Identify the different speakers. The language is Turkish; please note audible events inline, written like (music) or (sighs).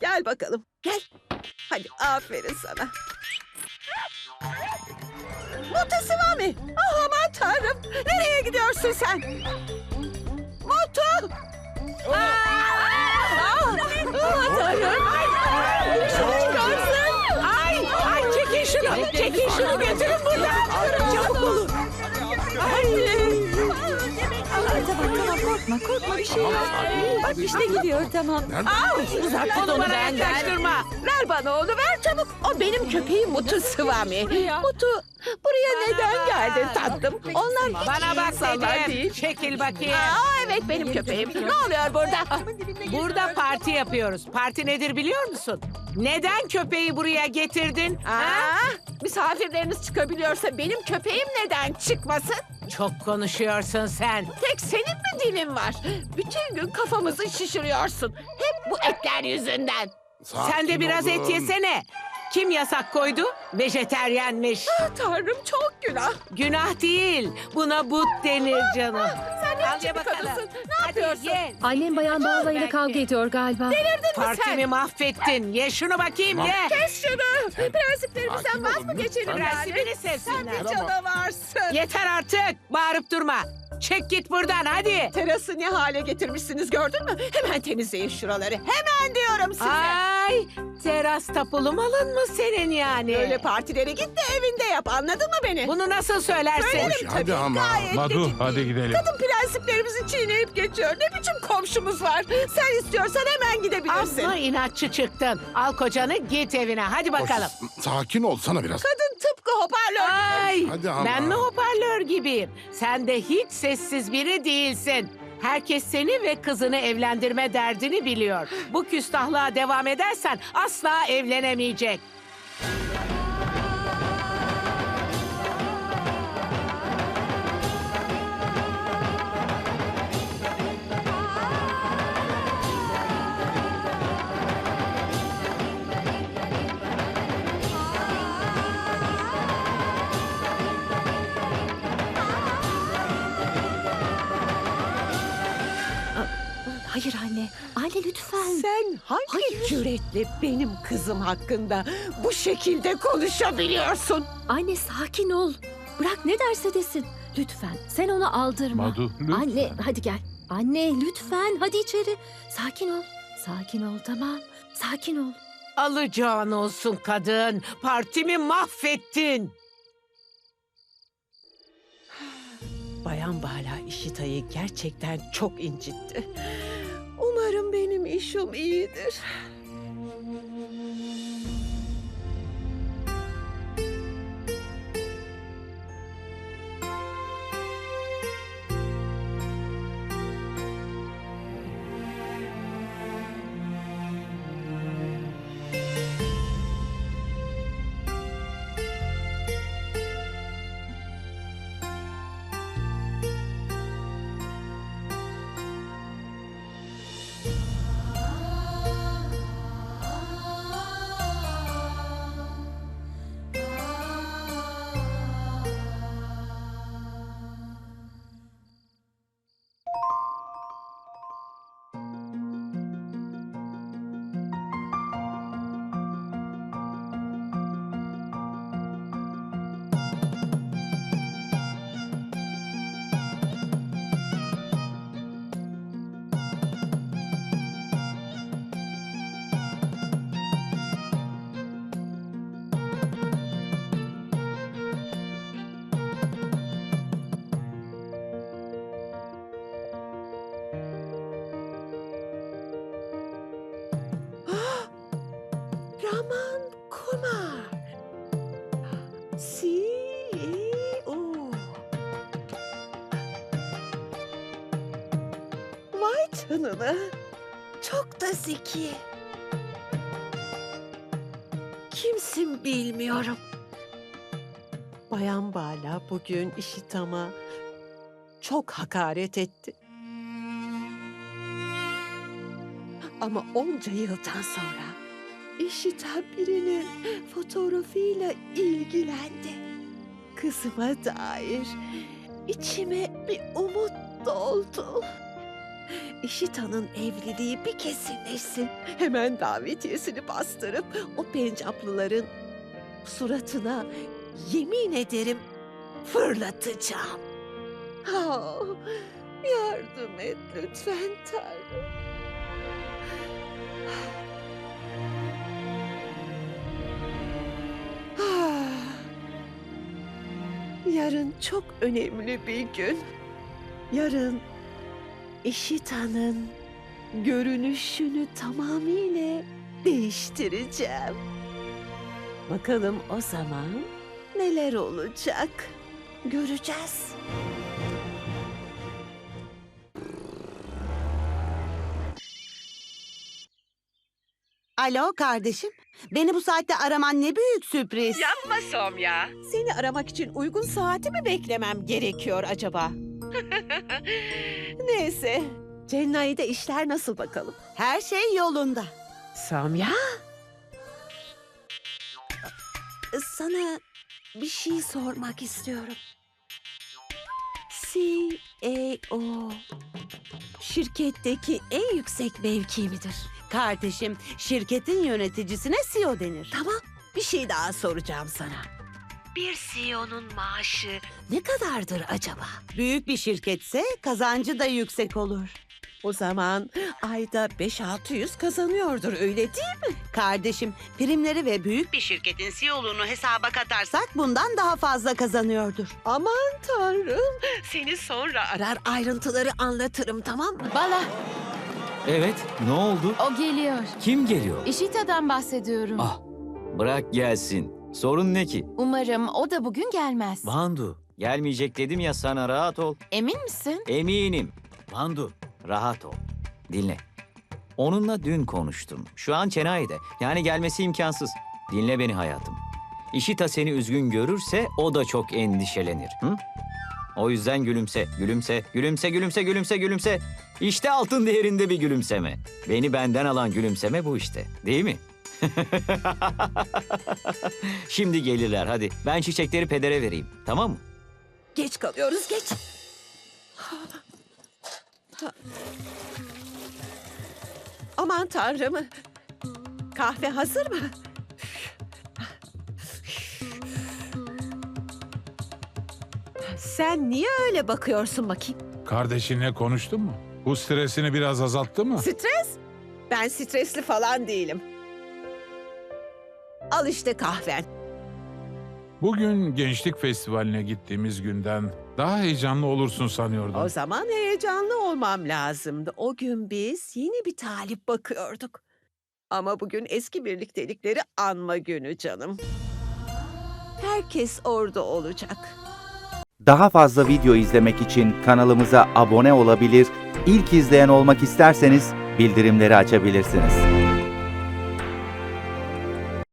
Speaker 1: Gel bakalım. Gel. Hadi aferin sana. Mutlu Sıvami. Ah aman tanrım. Nereye gidiyorsun sen? Mutlu. Aa! Ah! Aman tanrım. Şunu çıkarsın.
Speaker 2: Ay, ay çekin şunu. Çekin şunu götürün buradan. Çabuk olun.
Speaker 1: Ay.
Speaker 3: Korkma korkma bir şey yok. Bak işte gidiyor tamam.
Speaker 2: Uzak tut onu benden. Yaklaştırma.
Speaker 1: Ver bana onu ver çabuk. O benim köpeğim Mutu Sıvami. Mutu buraya neden geldin tatlım? Onlar hiç
Speaker 2: Bana bak
Speaker 1: insanlar
Speaker 2: dedim.
Speaker 1: değil.
Speaker 2: Çekil bakayım.
Speaker 1: Aa evet benim köpeğim. Ne oluyor burada?
Speaker 2: Burada parti yapıyoruz. Parti nedir biliyor musun? Neden köpeği buraya getirdin? Ha?
Speaker 1: Aa, misafirleriniz çıkabiliyorsa benim köpeğim neden çıkmasın?
Speaker 2: Çok konuşuyorsun sen.
Speaker 1: Tek senin mi dilin var? Bütün gün kafamızı şişiriyorsun. Hep bu etler yüzünden.
Speaker 2: Sen de biraz et yesene. Kim yasak koydu? Vejeteryenmiş.
Speaker 1: Ah, Tanrım çok günah.
Speaker 2: Günah değil. Buna but denir canım.
Speaker 1: Sen ne biçim bir
Speaker 2: bakalım.
Speaker 1: kadınsın? Ne
Speaker 2: Hadi
Speaker 1: yapıyorsun?
Speaker 2: ye.
Speaker 3: Annem bayan Bağla ile kavga ediyor galiba.
Speaker 1: Delirdin mi sen?
Speaker 2: Partimi mahvettin. Ye şunu bakayım ye.
Speaker 1: Kes şunu. Prensiplerimizden
Speaker 4: Sakin
Speaker 1: vaz
Speaker 4: olun
Speaker 1: mı
Speaker 4: lütfen.
Speaker 1: geçelim yani? Sen
Speaker 2: sevsinler.
Speaker 1: bir canavarsın.
Speaker 2: Yeter artık. Bağırıp durma. Çek git buradan hadi.
Speaker 1: Terası ne hale getirmişsiniz gördün mü? Hemen temizleyin şuraları. Hemen diyorum size.
Speaker 2: Ay teras tapulu malın mı senin yani?
Speaker 1: Öyle partilere git de evinde yap anladın mı beni?
Speaker 2: Bunu nasıl söylersin?
Speaker 1: Söylerim
Speaker 4: Hoş, hadi
Speaker 1: tabii
Speaker 4: ama.
Speaker 1: gayet de
Speaker 5: Madu
Speaker 1: ciddiyim.
Speaker 5: hadi gidelim.
Speaker 1: Kadın prensiplerimizi çiğneyip geçiyor. Ne biçim komşumuz var? Sen istiyorsan hemen gidebilirsin.
Speaker 2: Amma inatçı çıktın. Al kocanı git evine. Hadi bakalım.
Speaker 4: Of, sakin olsana biraz.
Speaker 1: Kadın tıpkı hoparlör.
Speaker 2: Ay
Speaker 4: Hadi ama.
Speaker 2: ben mi hoparlör gibiyim? Sen de hiç sessiz biri değilsin. Herkes seni ve kızını evlendirme derdini biliyor. Bu küstahlığa devam edersen asla evlenemeyecek.
Speaker 3: Hayır anne. Anne lütfen.
Speaker 1: Sen hangi cüretle benim kızım hakkında bu şekilde konuşabiliyorsun?
Speaker 3: Anne sakin ol. Bırak ne derse desin. Lütfen sen onu aldırma.
Speaker 5: Madu lütfen.
Speaker 3: Anne hadi gel. Anne lütfen hadi içeri. Sakin ol. Sakin ol tamam. Sakin ol.
Speaker 2: Alacağın olsun kadın. Partimi mahvettin. (sighs)
Speaker 1: Bayan Bala İşita'yı gerçekten çok incitti. İşim iyidir. Raman Kumar. CEO. Vay canına. Çok da zeki. Kimsin bilmiyorum. Bayan Bala bugün işitama çok hakaret etti. Ama onca yıldan sonra işiten birinin fotoğrafıyla ilgilendi. Kızıma dair içime bir umut doldu. İşita'nın evliliği bir kesinleşsin. Hemen davetiyesini bastırıp o pencaplıların suratına yemin ederim fırlatacağım. Ah, yardım et lütfen Tanrım. Yarın çok önemli bir gün. Yarın İşita'nın görünüşünü tamamıyla değiştireceğim. Bakalım o zaman neler olacak? Göreceğiz.
Speaker 4: Alo kardeşim. Beni bu saatte araman ne büyük sürpriz.
Speaker 1: Yapma Somya. Seni aramak için uygun saati mi beklemem gerekiyor acaba? (laughs) Neyse. Cennay'da işler nasıl bakalım?
Speaker 4: Her şey yolunda.
Speaker 1: Somya? Sana bir şey sormak istiyorum. CEO şirketteki en yüksek mevki midir?
Speaker 4: Kardeşim, şirketin yöneticisine CEO denir.
Speaker 1: Tamam, bir şey daha soracağım sana. Bir CEO'nun maaşı ne kadardır acaba?
Speaker 4: Büyük bir şirketse kazancı da yüksek olur.
Speaker 1: O zaman ayda 5-600 kazanıyordur öyle değil mi?
Speaker 4: Kardeşim, primleri ve büyük bir şirketin CEO'luğunu hesaba katarsak bundan daha fazla kazanıyordur.
Speaker 1: Aman tanrım. Seni sonra arar ayrıntıları anlatırım tamam mı?
Speaker 5: Bala,
Speaker 6: Evet, ne oldu?
Speaker 5: o geliyor.
Speaker 6: Kim geliyor?
Speaker 5: İşita'dan bahsediyorum.
Speaker 6: Ah, bırak gelsin. Sorun ne ki?
Speaker 5: Umarım o da bugün gelmez.
Speaker 6: Vandu, gelmeyecek dedim ya sana rahat ol.
Speaker 5: Emin misin?
Speaker 6: Eminim. Vandu, rahat ol. Dinle. Onunla dün konuştum. Şu an Çenayi'de. Yani gelmesi imkansız. Dinle beni hayatım. İşita seni üzgün görürse o da çok endişelenir. Hı? O yüzden gülümse, gülümse, gülümse, gülümse, gülümse, gülümse. İşte altın değerinde bir gülümseme. Beni benden alan gülümseme bu işte. Değil mi? (laughs) Şimdi gelirler hadi. Ben çiçekleri pedere vereyim. Tamam mı?
Speaker 1: Geç kalıyoruz geç. Aman tanrım. Kahve hazır mı? Sen niye öyle bakıyorsun bakayım?
Speaker 7: Kardeşinle konuştun mu? Bu stresini biraz azalttı mı?
Speaker 1: Stres? Ben stresli falan değilim. Al işte kahven.
Speaker 7: Bugün Gençlik Festivali'ne gittiğimiz günden daha heyecanlı olursun sanıyordum.
Speaker 1: O zaman heyecanlı olmam lazımdı. O gün biz yeni bir talip bakıyorduk. Ama bugün eski birliktelikleri anma günü canım. Herkes orada olacak.
Speaker 8: Daha fazla video izlemek için kanalımıza abone olabilir, ilk izleyen olmak isterseniz bildirimleri açabilirsiniz.